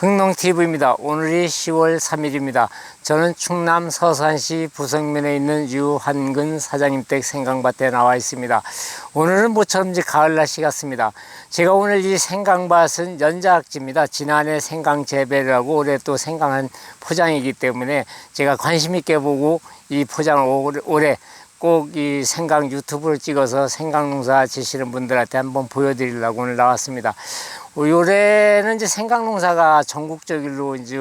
흥농TV입니다. 오늘이 10월 3일입니다. 저는 충남 서산시 부성면에 있는 유한근 사장님 댁 생강밭에 나와 있습니다. 오늘은 모처럼 가을 날씨 같습니다. 제가 오늘 이 생강밭은 연작지입니다. 지난해 생강 재배를 하고 올해 또 생강한 포장이기 때문에 제가 관심 있게 보고 이 포장을 올해 꼭 이 생강 유튜브를 찍어서 생강 농사 지시는 분들한테 한번 보여드리려고 오늘 나왔습니다. 어, 올해는 이제 생강 농사가 전국적으로 이제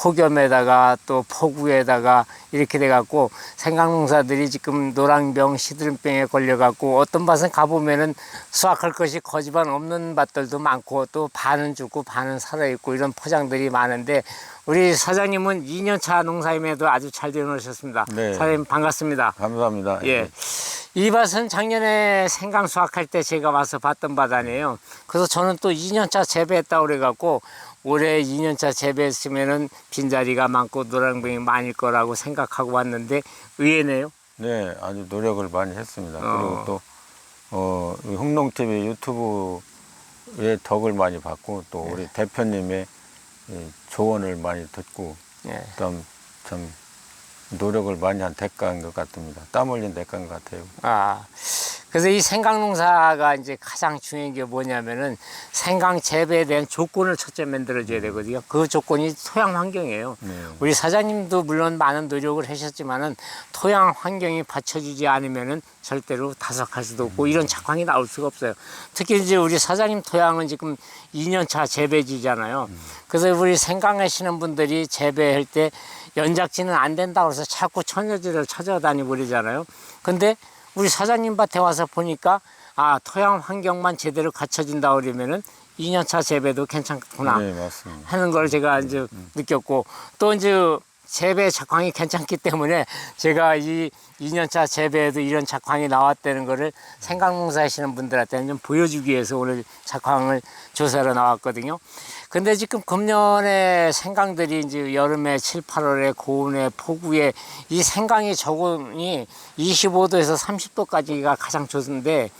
폭염에다가 또 폭우에다가 이렇게 돼갖고 생강 농사들이 지금 노랑병, 시드름병에 걸려갖고 어떤 밭은 가보면은 수확할 것이 거지반 없는 밭들도 많고 또 반은 죽고 반은 살아있고 이런 포장들이 많은데 우리 사장님은 2년차 농사임에도 아주 잘 되어놓으셨습니다. 네. 사장님 반갑습니다. 감사합니다. 예. 이 밭은 작년에 생강 수확할 때 제가 와서 봤던 밭 아니에요. 그래서 저는 또 2년차 재배했다고 그래갖고 올해 2년차 재배했으면은 빈자리가 많고 노란병이 많을 거라고 생각하고 왔는데 의외네요. 네, 아주 노력을 많이 했습니다. 어. 그리고 또, 어, 흥농TV 유튜브의 덕을 많이 받고 또 네. 우리 대표님의 이 조언을 많이 듣고 예. 참, 참 노력을 많이 한 대가인 것 같습니다. 땀 흘린 대가인 것 같아요. 아, 그래서 이 생강 농사가 이제 가장 중요한 게 뭐냐면은 생강 재배에 대한 조건을 첫째 만들어줘야 되거든요. 그 조건이 토양 환경이에요. 네. 우리 사장님도 물론 많은 노력을 하셨지만은 토양 환경이 받쳐주지 않으면은 절대로 다석할 수도 없고 이런 작황이 나올 수가 없어요. 특히 이제 우리 사장님 토양은 지금 2년차 재배지잖아요. 그래서 우리 생강하시는 분들이 재배할 때 연작지는 안 된다고 해서 자꾸 천여지를 찾아다니고 그러잖아요. 근데 우리 사장님 밭에 와서 보니까 아 토양 환경만 제대로 갖춰진다 그러면은 2년차 재배도 괜찮구나. 네, 맞습니다. 하는 걸 제가 이제 느꼈고 또 이제 재배 작황이 괜찮기 때문에 제가 이 2년차 재배에도 이런 작황이 나왔다는 거를 생강농사 하시는 분들한테 좀 보여주기 위해서 오늘 작황을 조사로 나왔거든요. 근데 지금 금년에 생강들이 이제 여름에 7, 8월에 고온에 폭우에 이 생강의 적응이 25도에서 30도까지가 가장 좋은데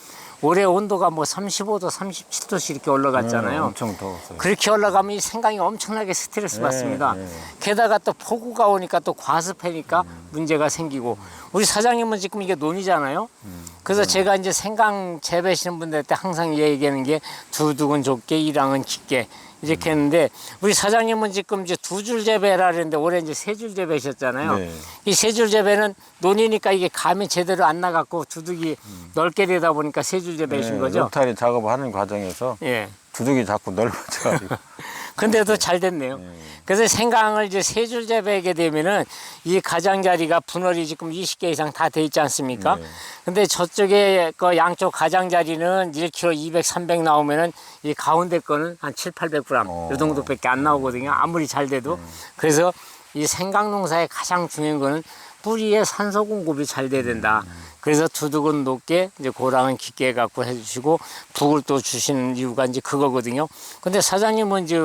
올해 온도가 뭐 35도, 37도씩 이렇게 올라갔잖아요. 네, 엄청 더웠어요. 그렇게 올라가면 이 생강이 엄청나게 스트레스 네, 받습니다. 네. 게다가 또 폭우가 오니까 또 과습해니까 문제가 생기고 우리 사장님은 지금 이게 논이잖아요. 음, 그래서 제가 이제 생강 재배하시는 분들한테 항상 얘기하는 게 두둑은 좁게 이랑은 깊게 이렇게 했는데 우리 사장님은 지금 이제 두 줄 재배라 그랬는데 올해 이제 세 줄 재배하셨잖아요. 네. 이 세 줄 재배는 논이니까 이게 감이 제대로 안 나갔고 두둑이 넓게 되다 보니까 세 줄 재배하신 네, 거죠. 로타리 작업하는 과정에서 예. 두둑이 자꾸 넓어져가지고. 근데도 잘 됐네요. 네. 그래서 생강을 이제 세 줄 재배하게 되면은 이 가장자리가 분할이 지금 20개 이상 다 돼 있지 않습니까? 네. 근데 저쪽에 그 양쪽 가장자리는 1kg 200, 300 나오면은 이 가운데 거는 한 7, 800g 어. 이 정도밖에 안 나오거든요. 아무리 잘 돼도. 그래서 이 생강 농사의 가장 중요한 거는 뿌리에 산소 공급이 잘 돼야 된다. 그래서 두둑은 높게 이제 고랑은 깊게 갖고 해주시고 북을 또 주시는 이유가 이제 그거거든요. 근데 사장님은 이제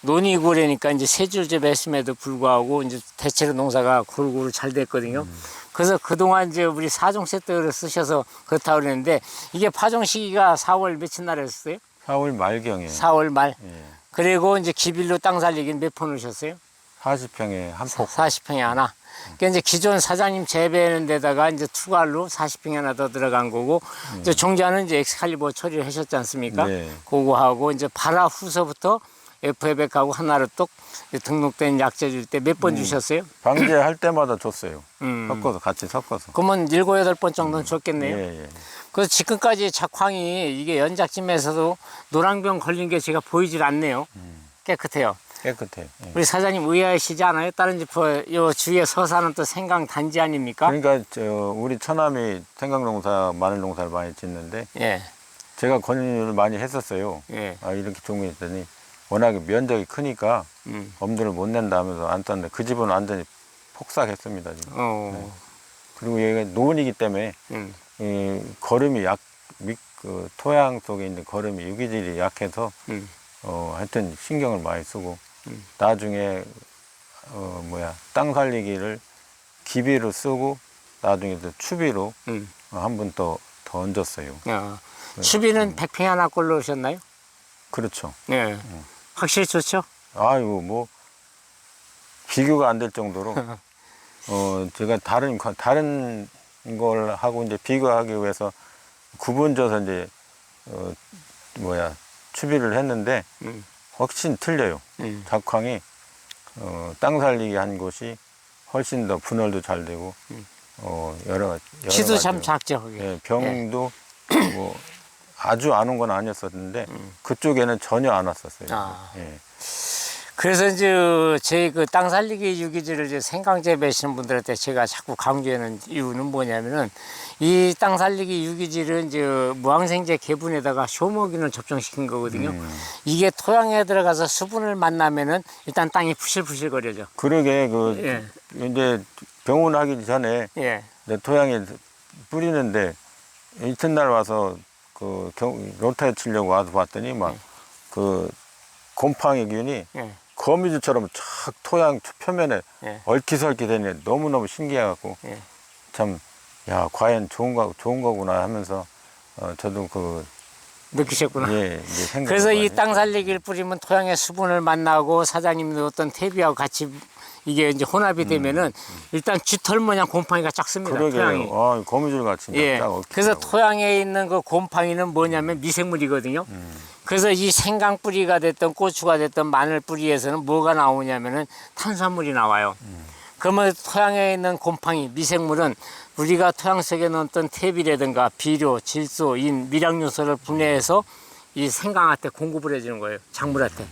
논이고 그러니까 이제 세줄 재배했음에도 불구하고 이제 대체로 농사가 골고루 잘 됐거든요. 그래서 그동안 이제 우리 사종 세트를 쓰셔서 그렇다고 그랬는데 이게 파종 시기가 4월 며칠 날에 했어요? 4월 말경에 4월 말. 예, 그리고 이제 기빌로 땅 살리긴 몇번 오셨어요? 40평에 한 폭. 40평에 하나. 그러니까 이제 기존 사장님 재배하는 데다가 이제 투갈로 40평에 하나 더 들어간 거고 이제 종자는 이제 엑스칼리버 처리를 하셨지 않습니까? 네. 그거 하고 이제 발화 후서부터 FF하고 하나로 뚝 등록된 약재 줄 때 몇 번 주셨어요? 방제할 때마다 줬어요. 음. 섞어서 같이 섞어서. 그러면 일곱 여덟 번 정도는 줬겠네요. 예, 예. 그래서 지금까지 작황이 이게 연작짐에서도 노랑병 걸린 게 제가 보이질 않네요. 깨끗해요. 깨끗해. 예. 우리 사장님 의아하시지 않아요? 다른 집요 주위에 서사는 또 생강 단지 아닙니까? 그러니까 저 우리 처남이 생강 농사, 마늘 농사를 많이 짓는데 예, 제가 권유를 많이 했었어요. 예, 아 이렇게 종이 있더니 워낙에 면적이 크니까 음, 엄두를 못 낸다 하면서 안 땄는데 그 집은 완전히 폭삭했습니다 지금. 어, 그리고 여기가 논이기 때문에 음, 이 거름이 약, 미, 그 토양 속에 있는 거름이 유기질이 약해서 음, 어 하여튼 신경을 많이 쓰고 음. 나중에 어 뭐야 땅 살리기를 기비로 쓰고 나중에 또 추비로 음. 한 번 더 더 얹었어요. 어. 수비는 100평 하나 꼴로 오셨나요? 그렇죠. 예, 확실히 좋죠? 아이고 뭐 비교가 안 될 정도로 어 제가 다른 과- 다른 걸 하고 이제 비교하기 위해서 구분져서 이제 어 뭐야 추비를 했는데 음. 훨씬 틀려요. 음. 작황이 어, 땅 살리기 한 곳이 훨씬 더 분할도 잘 되고 어 여러 가지 여러 키도 참 가지로. 작죠, 그게. 예, 병도 뭐 아주 안 온 건 아니었었는데 그쪽에는 전혀 안 왔었어요. 음. 아. 예. 그래서 이제 제 그 땅 살리기 유기질을 이제 생강 재 배시는 분들한테 제가 자꾸 강조하는 이유는 뭐냐면은 이 땅 살리기 유기질은 이제 무항생제 개분에다가 효모균을 접종시킨 거거든요. 음. 이게 토양에 들어가서 수분을 만나면은 일단 땅이 부실부실거려져. 그러게 그 예, 이제 병원 하기 전에 예, 내 토양에 뿌리는데 이튿날 와서 그 경, 로타에 치려고 와서 봤더니 막그 곰팡이 균이 예, 거미줄처럼 쫙 토양 표면에 예. 얽히설키 되니 너무너무 신기해갖고 예. 참, 야, 과연 좋은 거, 좋은 거구나 하면서, 어, 저도 그, 느끼셨구나. 예, 이제 생각 그래서 이 땅 살리기를 뿌리면 토양의 수분을 만나고 사장님도 어떤 퇴비하고 같이 이게 이제 혼합이 되면은 일단 쥐털 모양 곰팡이가 작습니다. 토양이. 그러게요. 아, 거미줄 같이 예. 딱 얽히더라고요. 그래서 토양에 있는 그 곰팡이는 뭐냐면 미생물이거든요. 그래서 이 생강 뿌리가 됐던 고추가 됐던 마늘 뿌리에서는 뭐가 나오냐면은 탄수화물이 나와요. 그러면 토양에 있는 곰팡이, 미생물은 우리가 토양 속에 넣었던 퇴비라든가 비료, 질소, 인, 미량 요소를 분해해서 이 생강한테 공급을 해주는 거예요. 작물한테.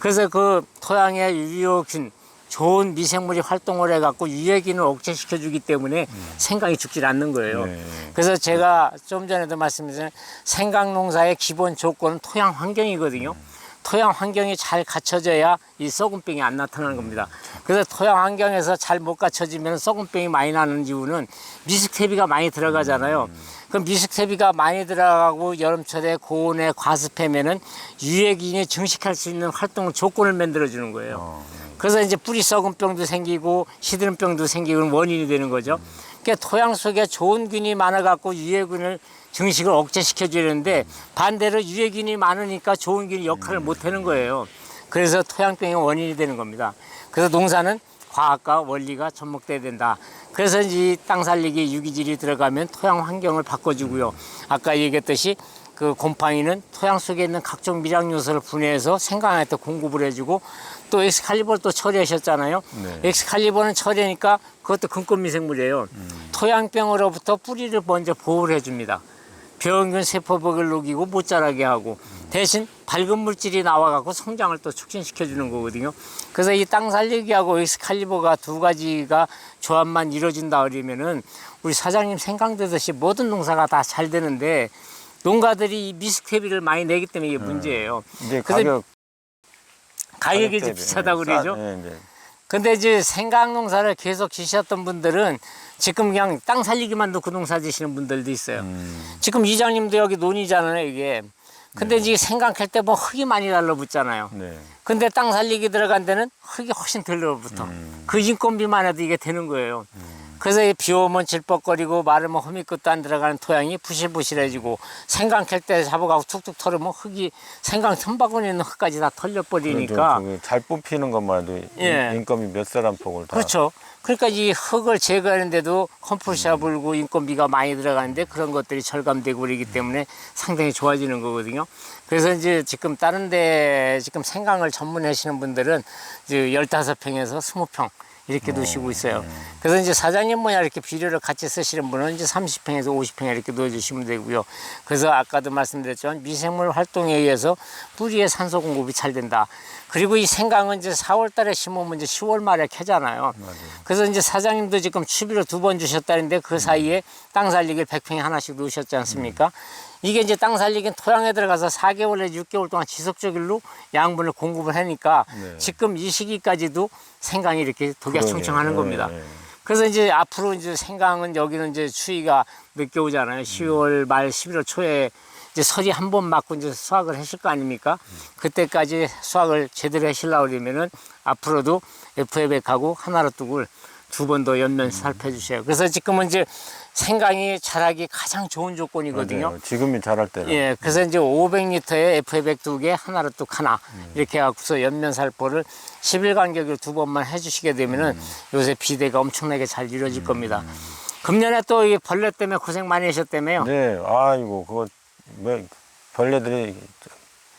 그래서 그 토양에 유효균, 좋은 미생물이 활동을 해갖고 유해균을 억제시켜주기 때문에 생강이 죽질 않는 거예요. 네. 그래서 제가 좀 전에도 말씀드린 생강 농사의 기본 조건은 토양 환경이거든요. 토양 환경이 잘 갖춰져야 이 썩은병이 안 나타나는 겁니다. 그래서 토양 환경에서 잘 못 갖춰지면 썩은병이 많이 나는 이유는 미식퇴비가 많이 들어가잖아요. 그럼 미식퇴비가 많이 들어가고 여름철에 고온에 과습하면은 유해균이 증식할 수 있는 활동 조건을 만들어 주는 거예요. 어, 그래서 이제 뿌리 썩은 병도 생기고 시드름 병도 생기고 원인이 되는 거죠. 그러니까 토양 속에 좋은 균이 많아 갖고 유해균을 증식을 억제시켜 주는데 반대로 유해균이 많으니까 좋은 균이 역할을 못 하는 거예요. 그래서 토양병의 원인이 되는 겁니다. 그래서 농사는 과학과 원리가 접목돼야 된다. 그래서 이 땅 살리기 유기질이 들어가면 토양 환경을 바꿔주고요. 아까 얘기했듯이 그 곰팡이는 토양 속에 있는 각종 미량 요소를 분해해서 생강한테 공급을 해주고 또 엑스칼리버를 또 처리하셨잖아요. 네. 엑스칼리버는 처리하니까 그것도 근권 미생물이에요. 토양병으로부터 뿌리를 먼저 보호를 해줍니다. 병균 세포벽을 녹이고 못 자라게 하고 대신 밝은 물질이 나와갖고 성장을 또 촉진시켜 주는 거거든요. 그래서 이 땅 살리기하고 엑스칼리버가 두 가지가 조합만 이루어진다 그러면은 우리 사장님 생각되듯이 모든 농사가 다 잘 되는데 농가들이 이 미스테비를 많이 내기 때문에 이게 문제예요. 이제 그래서 가격. 가격이 비싸다고 예, 그러죠. 싸- 예, 이제. 근데 이제 생강 농사를 계속 지셨던 분들은 지금 그냥 땅 살리기만 놓고 농사 지시는 분들도 있어요. 음, 지금 이장님도 여기 논이잖아요, 이게. 근데 이제 생강 캘때뭐 흙이 많이 달라붙잖아요. 네. 근데 땅 살리기 들어간 데는 흙이 훨씬 덜 달라붙어. 그 인건비만 해도 이게 되는 거예요. 그래서 이 비 오면 질퍽거리고 마르면 흠이 끝도 안 들어가는 토양이 부실부실해지고 생강 캘 때 잡아가고 툭툭 털으면 흙이 생강 틈바구니에 있는 흙까지 다 털려버리니까 그래도 그잘 뽑히는 것만 해도 예. 인- 인건비 몇 사람 폭을 다. 그렇죠. 그러니까 이 흙을 제거하는데도 컴포스트가 불고 인건비가 많이 들어가는데 그런 것들이 절감되고 그러기 때문에 상당히 좋아지는 거거든요. 그래서 이제 지금 다른 데 지금 생강을 전문하시는 분들은 이제 15평에서 20평 이렇게 두시고 있어요. 그래서 이제 사장님 뭐냐 이렇게 비료를 같이 쓰시는 분은 이제 30평에서 50평에 이렇게 넣어주시면 되고요. 그래서 아까도 말씀드렸지만 미생물 활동에 의해서 뿌리에 산소 공급이 잘 된다. 그리고 이 생강은 이제 4월 달에 심으면 이제 10월 말에 캐잖아요. 그래서 이제 사장님도 지금 추비를 두번 주셨다는데 그 사이에 땅 살리기를 100평에 하나씩 넣으셨지 않습니까? 이게 이제 땅 살리기는 토양에 들어가서 4개월 내지 6개월 동안 지속적으로 양분을 공급을 하니까 네. 지금 이 시기까지도 생강이 이렇게 독약 충청하는 그러네요. 겁니다. 예, 예. 그래서 이제 앞으로 이제 생강은 여기는 이제 추위가 늦게 오잖아요. 10월 말 11월 초에 이제 설이 한번 맞고 이제 수확을 하실 거 아닙니까? 그때까지 수확을 제대로 하시려고 그러면은 앞으로도 FF하고 하나로 뚝을 두 번 더 연면 살펴주셔요. 그래서 지금은 이제 생강이 자라기 가장 좋은 조건이거든요. 맞아요. 지금이 자랄 때라. 예, 그래서 이제 500리터에 FA100 두 개, 하나로 뚝 하나 이렇게 해갖고서 연면 살포를 10일 간격으로 두 번만 해주시게 되면은 요새 비대가 엄청나게 잘 이루어질 겁니다. 금년에 또 이 벌레 때문에 고생 많이 하셨다며요. 네, 아이고 그거 뭐 벌레들이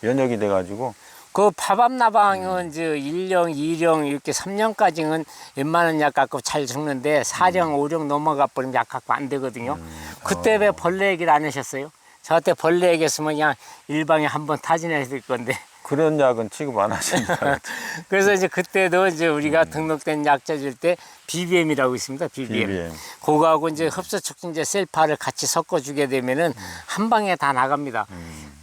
연역이 돼가지고 그 파밤나방은 이제 1령, 2령 이렇게 3령까지는 웬만한 약 갖고 잘 죽는데 4령, 5령 넘어가 버리면 약 갖고 안 되거든요. 그때 왜 벌레 얘기를 안 하셨어요? 저한테 벌레 얘기했으면 그냥 일방에 한번 타진해야 될 건데. 그런 약은 취급 안 하십니다. 그래서 이제 그때도 이제 우리가 등록된 약자 줄 때 BBM이라고 있습니다. BBM. BBM. 그거하고 이제 흡수 촉진제 셀파를 같이 섞어 주게 되면은 한 방에 다 나갑니다.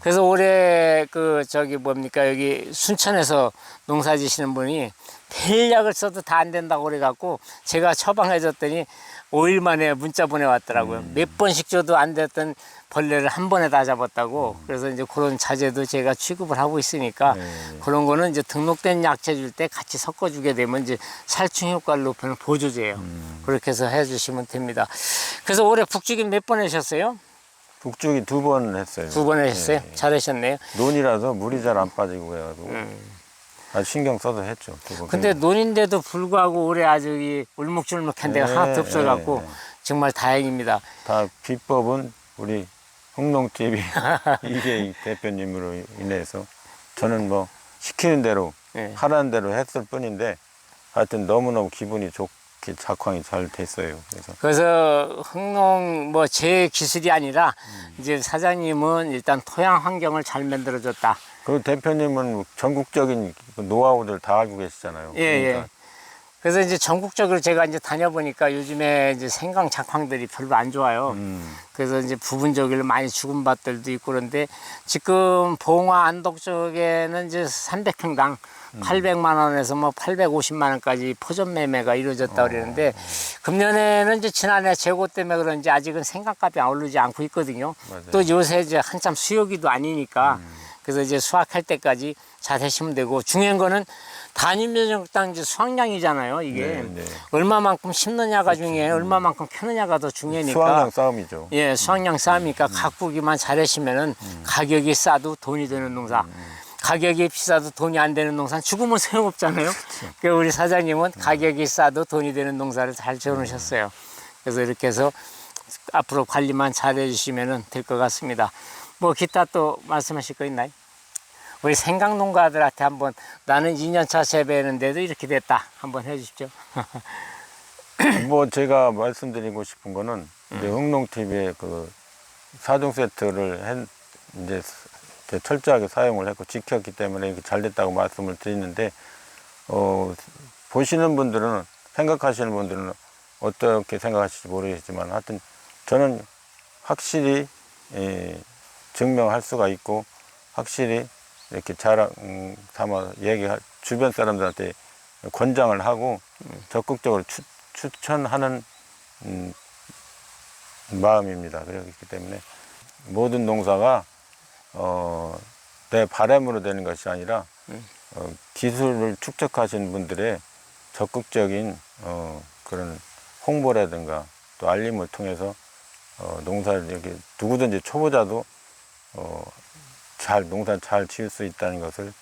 그래서 올해 그 저기 뭡니까 여기 순천에서 농사 지시는 분이 펠약을 써도 다 안 된다고 그래 갖고 제가 처방해 줬더니 5일 만에 문자 보내 왔더라고요. 몇 번씩 줘도 안 됐던 벌레를 한 번에 다 잡았다고. 그래서 이제 그런 자재도 제가 취급을 하고 있으니까 네. 그런 거는 이제 등록된 약재 줄 때 같이 섞어 주게 되면 이제 살충 효과를 높이는 보조제예요. 그렇게 해서 해 주시면 됩니다. 그래서 올해 북주기 몇번 하셨어요? 북쪽이 두 번 했어요. 두 번 하셨어요? 네. 잘하셨네요. 논이라서 물이 잘 안 빠지고 해가지고 아주 신경 써서 했죠. 음. 근데 논인데도 불구하고 올해 아주 이 울먹줄먹한 데가 네, 하나도 없어갖고 네, 네. 정말 다행입니다. 다 비법은 우리 흥농 TV 이계 대표님으로 인해서 저는 뭐 시키는 대로 네. 하라는 대로 했을 뿐인데 하여튼 너무너무 기분이 좋 게 작황이 잘 됐어요. 그래서 그래서 흥농 뭐 제 기술이 아니라 음. 이제 사장님은 일단 토양 환경을 잘 만들어줬다. 그 대표님은 전국적인 그 노하우들 다 알고 계시잖아요. 예, 예. 그러니까 그래서 이제 전국적으로 제가 이제 다녀보니까 요즘에 이제 생강 작황들이 별로 안 좋아요. 음, 그래서 이제 부분적으로 많이 죽은 밭들도 있고 그런데 지금 봉화 안덕 쪽에는 이제 300평당 800만 원에서 뭐 850만 원까지 포전 매매가 이루어졌다 그러는데 금년에는 이제 지난해 재고 때문에 그런지 아직은 생강값이 안 오르지 않고 있거든요. 맞아요. 또 요새 이제 한참 수요기도 아니니까 그래서 이제 수확할 때까지 잘 하시면 되고 중요한 거는 단임 면적당 이제 수확량이잖아요. 이게 네, 네. 얼마만큼 심느냐가 중요해 요. 얼마만큼 캐느냐가 더 중요하니까. 수확량 싸움이죠. 예, 수확량 싸움이니까 가꾸기만 잘하시면은 가격이 싸도 돈이 되는 농사. 가격이 비싸도 돈이 안 되는 농사는 죽으면 소용없잖아요. 그러니까 우리 사장님은 가격이 싸도 돈이 되는 농사를 잘 지어놓으셨어요. 그래서 이렇게 해서 앞으로 관리만 잘 해주시면 될 것 같습니다. 뭐 기타 또 말씀하실 거 있나요? 우리 생강 농가들한테 한번 나는 2년차 재배했는데도 이렇게 됐다. 한번 해주십시오. 뭐 제가 말씀드리고 싶은 거는 이제 흥농 TV의 그 사종 세트를 했, 이제 철저하게 사용을 했고 지켰기 때문에 이렇게 잘 됐다고 말씀을 드리는데 어 보시는 분들은 생각하시는 분들은 어떻게 생각하실지 모르겠지만 하여튼 저는 확실히 예, 증명할 수가 있고 확실히 이렇게 자랑 음, 삼아 얘기할 주변 사람들한테 권장을 하고 적극적으로 추, 추천하는 음, 마음입니다. 그렇기 때문에 모든 농사가 어, 내 바람으로 되는 것이 아니라 어, 기술을 축적하신 분들의 적극적인 어, 그런 홍보라든가 또 알림을 통해서 어, 농사를 이렇게 누구든지 초보자도 어, 잘 농사 잘 지을 수 있다는 것을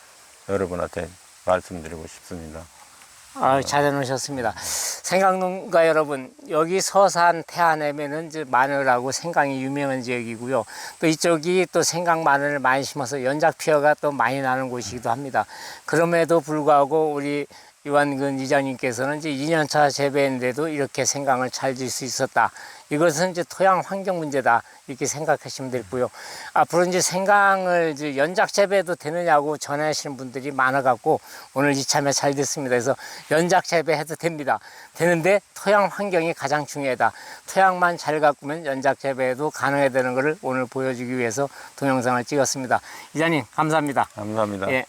여러분한테 말씀드리고 싶습니다. 아, 잘 해놓으셨습니다. 생강농가 여러분, 여기 서산 태안에면은 마늘하고 생강이 유명한 지역이고요. 또 이쪽이 또 생강 마늘을 많이 심어서 연작 피어가 또 많이 나는 곳이기도 합니다. 그럼에도 불구하고 우리 유한근 이장님께서는 이제 2년차 재배인데도 이렇게 생강을 잘 질 수 있었다. 이것은 이제 토양 환경 문제다. 이렇게 생각하시면 되고요. 앞으로 이제 생강을 이제 연작 재배도 되느냐고 전화하시는 분들이 많아갖고 오늘 이참에 잘 됐습니다. 그래서 연작 재배해도 됩니다. 되는데 토양 환경이 가장 중요하다. 토양만 잘 가꾸면 연작 재배도 가능해 되는 것을 오늘 보여주기 위해서 동영상을 찍었습니다. 이장님 감사합니다. 감사합니다. 예.